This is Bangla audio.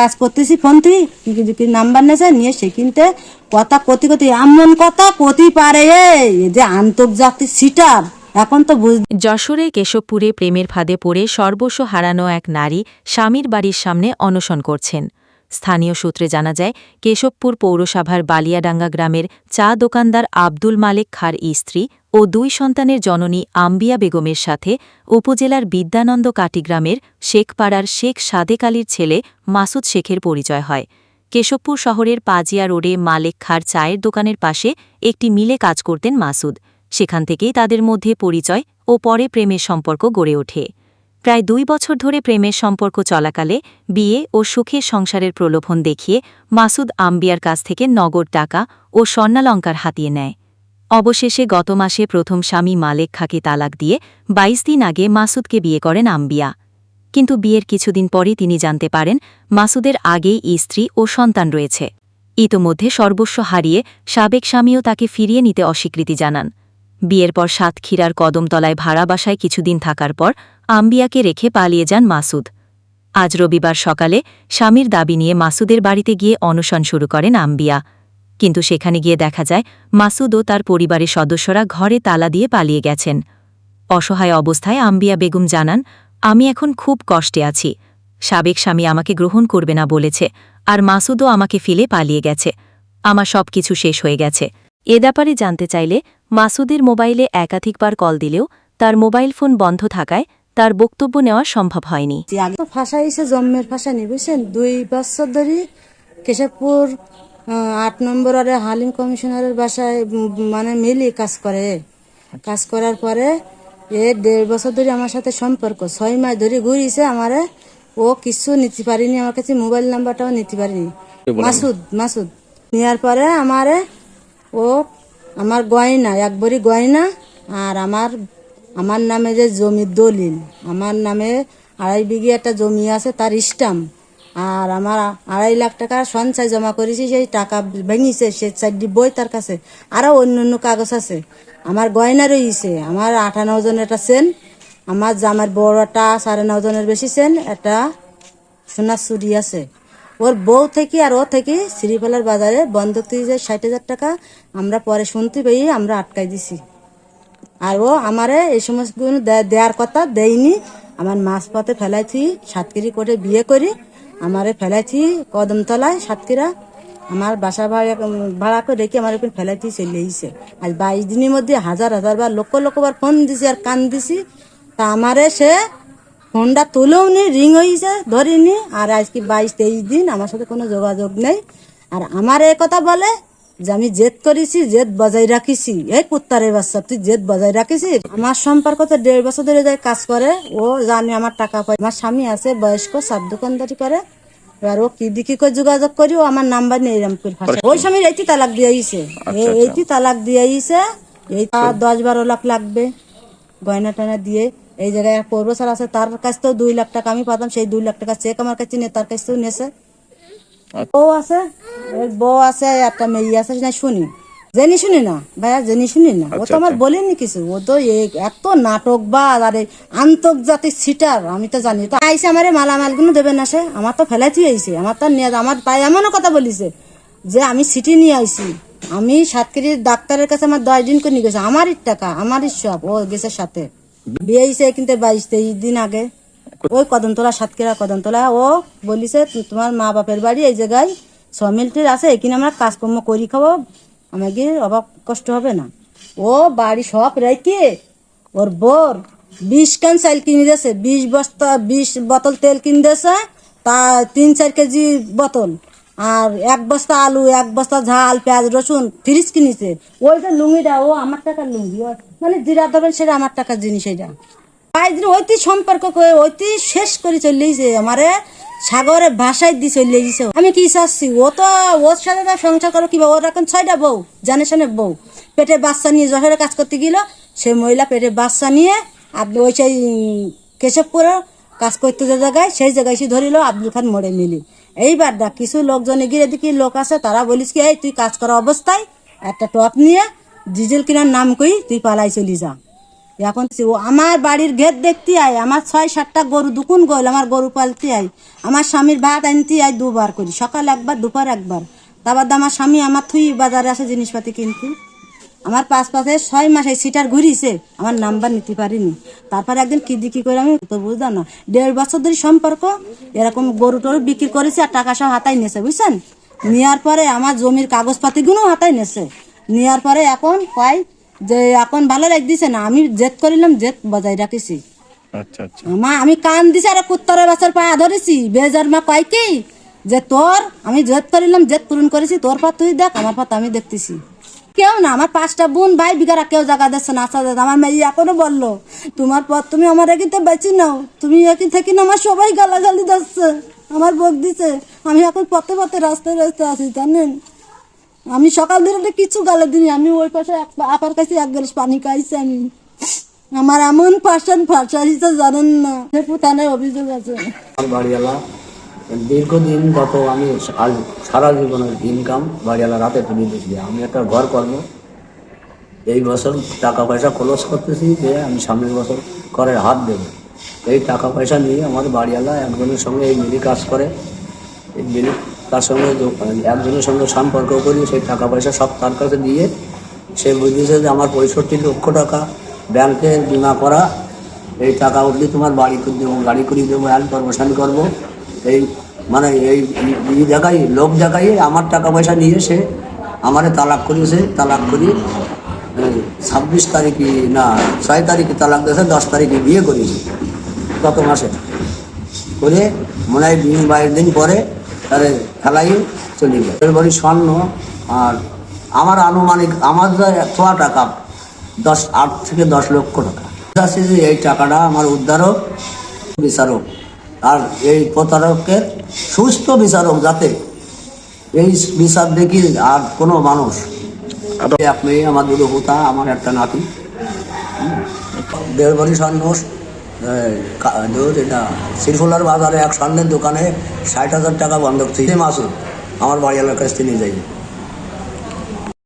কাজ করতেছি, ফোন তুই নাম্বার নেছে নিয়ে সে কিনতে। কথা কতি কতি, এমন কথা কতি পারে যে আন্তর্জাতিক সিটার। এখন তো যশোরে কেশবপুরে প্রেমের ফাঁদে পড়ে সর্বস্ব হারানো এক নারী স্বামীর বাড়ির সামনে অনশন করছেন। স্থানীয় সূত্রে জানা যায়, কেশবপুর পৌরসভার বালিয়াডাঙ্গা গ্রামের চা দোকানদার আব্দুল মালেক খার স্ত্রী ও দুই সন্তানের জননী আম্বিয়া বেগমের সাথে উপজেলার বিদ্যানন্দ কাটি গ্রামের শেখপাড়ার শেখ সাদেক ছেলে মাসুদ শেখের পরিচয় হয়। কেশবপুর শহরের পাজিয়া রোডে মালেক খার চায়ের দোকানের পাশে একটি মিলে কাজ করতেন মাসুদ। সেখান থেকেই তাদের মধ্যে পরিচয় ও পরে প্রেমের সম্পর্ক গড়ে ওঠে। প্রায় দুই বছর ধরে প্রেমের সম্পর্ক চলাকালে বিয়ে ও সুখের সংসারের প্রলোভন দেখিয়ে মাসুদ আম্বিয়ার কাছ থেকে নগদ টাকা ও স্বর্ণালঙ্কার হাতিয়ে নেয়। অবশেষে গত মাসে প্রথম স্বামী মালেক খাকে তালাক দিয়ে ২২ দিন আগে মাসুদকে বিয়ে করেন আম্বিয়া। কিন্তু বিয়ের কিছুদিন পরই তিনি জানতে পারেন, মাসুদের আগেই স্ত্রী ও সন্তান রয়েছে। ইতোমধ্যে সর্বস্ব হারিয়ে সাবেক স্বামীও তাকে ফিরিয়ে নিতে অস্বীকৃতি জানান। বিয়ের পর সাতক্ষীরার কদমতলায় ভাড়া বাসায় কিছুদিন থাকার পর আম্বিয়াকে রেখে পালিয়ে যান মাসুদ। আজ রবিবার সকালে স্বামীর দাবি নিয়ে মাসুদের বাড়িতে গিয়ে অনশন শুরু করেন আম্বিয়া। কিন্তু সেখানে গিয়ে দেখা যায়, মাসুদ ও তার পরিবারের সদস্যরা ঘরে তালা দিয়ে পালিয়ে গেছেন। অসহায় অবস্থায় আম্বিয়া বেগম জানান, আমি এখন খুব কষ্টে আছি। সাবেক স্বামী আমাকে গ্রহণ করবে না বলেছে, আর মাসুদও আমাকে ফিলে পালিয়ে গেছে। আমার সব কিছু শেষ হয়ে গেছে। এ ব্যাপারে জানতে চাইলে মাসুদের মোবাইলে একাধিকবার কল দিলেও তার মোবাইল ফোন বন্ধ থাকায় তার বক্তব্য নেওয়া সম্ভব হয়নি। আগে তো ভাষা হিসেবে জন্মের ভাষা নি বুঝছেন? দুই বছর ধরে কেশবপুর আহ, আট নম্বর আরে হালিম কমিশনারের বাসায় মানে মিলি কাজ করে। কাজ করার পরে এ দেড় বছর ধরে আমার সাথে সম্পর্ক। ছয় মাস ধরে ঘুরিছে আমারে। ও কিছু নিতে পারিনি আমার কাছে মোবাইল নাম্বারটাও নিতে পারিনি। মাসুদ মাসুদ। নেওয়ার পরে আমারে ও আমার গয়না একবারই গয়না আর আমার আমার নামে যে জমির দলিল, আমার নামে আড়াই বিঘি একটা জমি আছে, তার স্টাম্প আর আমার আড়াই লাখ টাকা সঞ্চয় জমা করেছি, সেই টাকা ভেঙেছে, সে চারটি বই তার কাছে, আরও অন্য অন্য কাগজ আছে। আমার গয়না রয়েছে, আমার আঠান্ন জনের একটা সেন, আমার জামার বড়টা সাড়ে নজনের বেশি সেন, একটা সোনার চুরি আছে। ওর বউ থেকে আর ও থেকে শ্রীপালার বাজারে বন্ধক যে ষাট হাজার টাকা আমরা পরে শুনতে পেয়ে আমরা আটকাই দিছি। আর ও আমারে এই সমস্ত দেওয়ার কথা দেয়নি। আমার মাছ পথে ফেলাইছি সাতকিরি করে বিয়ে করি, আমারে ফেলাইছি কদমতলায় সাতকিরা আমার বাসা ভাড়া ভাড়া করে রেখে আমার ওখানে ফেলাইছি, চলে এসেছে। আজ বাইশ দিনের মধ্যে হাজার হাজার বার লক্ষ লক্ষ বার ফোন দিছি আর কান দিছি। তা আমারে সে ফোনটা তুলেও নি রিং হয়েছে ধরিনি আর আজকে বাইশ তেইশ দিন আমার সাথে কোনো যোগাযোগ নেই। আর আমার এই কথা বলে যে আমি জেদ করেছি জেদ বজায় রাখিছি। এই কুত্তারে বাচ্চা তুই জেদ বজায় রাখিছি আমার সম্পর্ক তো দেড় বছর ধরে যায় কাজ করে ও জানে আমার টাকা পায় আমার স্বামী আছে বয়স্ক সাব দোকানদারি করে। এবার ও কি দিকে করে যোগাযোগ করি ও আমার নাম্বার নিয়ে এরম করে ফাঁসে ওই সময় এইটি তালাক দিয়ে আইছে। এইটি তালাক দিয়ে আইছে এই দশ বারো লাখ লাগবে গয়না টয়না দিয়ে। এই জায়গায় এক পৌরসার আছে তার কাছ থেকেও দুই লাখ টাকা আমি পাতাম সেই দুই লাখ টাকা চেক আমার কাছে নিয়ে তার কাছ থেকেও নিয়েছে। বউ আছে? বউ আছে একটা মেয়ে আছে না শুনি। জেনি শুনি না? ভাইয়া জেনি শুনি না? ও তো আমার বলেনি কিছু। ও তো এত নাটক বা আর আন্তর্জাতিক সিটার আমি তো জানি। তো আইসে আমার মালামালগুলো দেবে না সে? আমার তো ফেলাইতে আইছে আমার তো নিয়ে আমার তাই এমনও কথা বলিছে যে আমি সিটি নিয়ে আইছি। আমি সাতক্ষীরির ডাক্তারের কাছে আমার দশ দিন করে নিয়ে গেছে। আমারই টাকা আমারই সব ও গেছে সাথে। বিয়ে কিন্তু বাইশ তেইশ দিন আগে। ওই কদমতলা, সাতক্ষীরা কদমতলা। ও বলিছে, তোমার মা বাপের বাড়ি এই জায়গায় সমিলটির আছে, এখানে আমরা কাজকর্ম করি খাব। আমাকে অভাব কষ্ট হবে না? ও বাড়ি সব রেখে ওর বোর বিশ কেন চাল কিনে দিয়েছে, বিশ বস্তা, বিশ বোতল তেল কিনে দিয়েছে, তা তিন চার কেজি বোতল। আর এক বস্তা আলু, এক বস্তা ঝাল, পেঁয়াজ, রসুন, ফ্রিজ কিনেছে। ওই যে লুঙ্গিটা, ও আমার টাকার লুঙ্গি। মানে জিরা দেবেন সেটা আমার টাকার জিনিস এটা। বাইশ দিন ওইটি সম্পর্ক করে ওইটি শেষ করে চলে গেছে, আমারে সাগরে ভাষায় দিয়ে চলে গেছে। আমি কি চাচ্ছি? ও তো ওর সাথে তো সংসার করো কিবা, ওর এখন ছয়টা বউ, জানে শানে বউ। পেটে বাচ্চা নিয়ে যশোরে কাজ করতে গেল, সে মহিলা পেটে বাচ্চা নিয়ে আর ওই সেই কেশবপুরে কাজ করতে যে জায়গায়, সেই জায়গায় সে ধরিল, আব্দুল খান মোড়ে মিলি এইবার দেখ, কিছু লোকজন এগিয়ে দেখি লোক আছে, তারা বলিস কি, এই, তুই কাজ করা অবস্থায়, একটা টপ নিয়ে ডিজেল কেনার নাম কই, তুই পালাই চলি যা। এখন ও, আমার বাড়ির গেট দেখতে আয়, আমার ছয় সাতটা গরু, দুকুন গোল, আমার গরু পালতে আয়, আমার স্বামীর ভাত আনতে আয় দুবার করি, সকাল একবার, দুপুর একবার। তারপর আমার স্বামী আমার থুই বাজারে আসে জিনিসপাতি কিনতে। আমার পাঁচ পাশে ছয় মাসে সিটার ঘুরিছে। আমার নাম্বার নিতে পারিনি। তারপর একদিন কি দিকি করে আমি তো বুঝলাম না। দেড় বছর ধরে সম্পর্ক এরকম গরু টরু বিক্রি করেছি আর টাকা সব হাতায় নিয়েছে বুঝছেন? নেওয়ার পরে আমার জমির কাগজপাতিগুলো হাতায় নেছে নেওয়ার পরে এখন কয় যে এখন ভালো লাগ দিছে না আমি জেদ করিলাম জেদ বজায় রাখিছি। আচ্ছা আচ্ছা। মা আমি কান দিছি আর কুত্তরের বাসার পায়ে ধরেছি। বেজার মা কয় কি? যে তোর আমি জেদ করিলাম জেদ পূরণ করেছি তোর পর তুই দেখ আমার পর আমি দেখতেছি। কেউ না, আমার পাঁচটা বোন ভাই বিঘারা কেউ জায়গা দিচ্ছে না আসা আমার মেয়ে এখনও বলল, তোমার পর তুমি আমার একিতে বেঁচে নাও, তুমি একই থেকে না, আমার সবাই গালাগালি দিচ্ছে, আমার বক দিছে, আমি এখন পথে পথে রাস্তায় রাস্তায় আছি, জানেন? আমি সকাল ধরে কিছু গালে দিনি আমি ওই পাশে এক আপার কাছে এক গ্লাস পানি খাইছি আমি। আমার এমন পার্সেন্ট ফার্সারিতে জানেন না থানায় অভিযোগ আছে। বাড়িওয়ালা দীর্ঘদিন গত আমি সারা জীবনের ইনকাম বাড়িওয়ালা রাতে তুলে দিয়েছি। আমি একটা ঘর করব। এই বছর টাকা পয়সা খরচ করতেছি যে আমি সামনের বছর করে হাত দেবো। এই টাকা পয়সা নিয়ে আমার বাড়িওয়ালা একজনের সঙ্গে এই মিলি কাজ করে। এই মিলি তার সঙ্গে একজনের সঙ্গে সম্পর্ক করি, সেই টাকা পয়সা সব তার কাছে দিয়ে সে বুঝিয়েছে যে আমার পঁয়ষট্টি লক্ষ টাকা ব্যাংকে বিমা করা। এই টাকা উঠলে তোমার বাড়ি করে দেবো, গাড়ি করে দেবো হ্যান করব করব। এই মানে এই ই দেখাই লোক দেখাই আমার টাকা পয়সা নিয়ে সে আমারে তালাক করিয়েছে তালাক করি ছাব্বিশ তারিখে না, ছয় তারিখে তালাক দিয়েছে, দশ তারিখে বিয়ে করিয়েছে গত মাসে। করে মনে হয় বিয়ে বাইশ দিন পরে তাহলে খেলাই চলে গেল। বাড়ি স্বর্ণ আর আমার আনুমানিক, আমার যা ছোয়া টাকা, দশ, আট থেকে দশ লক্ষ টাকা। আছে যে এই টাকাটা আমার উদ্ধারক, বিচারক। আর এই প্রতারকের সুস্থ বিচারক যাতে এই বিচার দেখি আর কোনো মানুষ। মেয়ে আমার দুটো হুতা আমার একটা নাতি। দেড় বাড়ি স্বর্ণ এই, কা- দুধ এটা শ্রীফুলার বাজারে এক স্বর্ণের দোকানে ষাট হাজার টাকা বন্ধক ছিল। মাসুদ আমার বাড়ি এলাকার কাছ থেকে নিয়ে যাই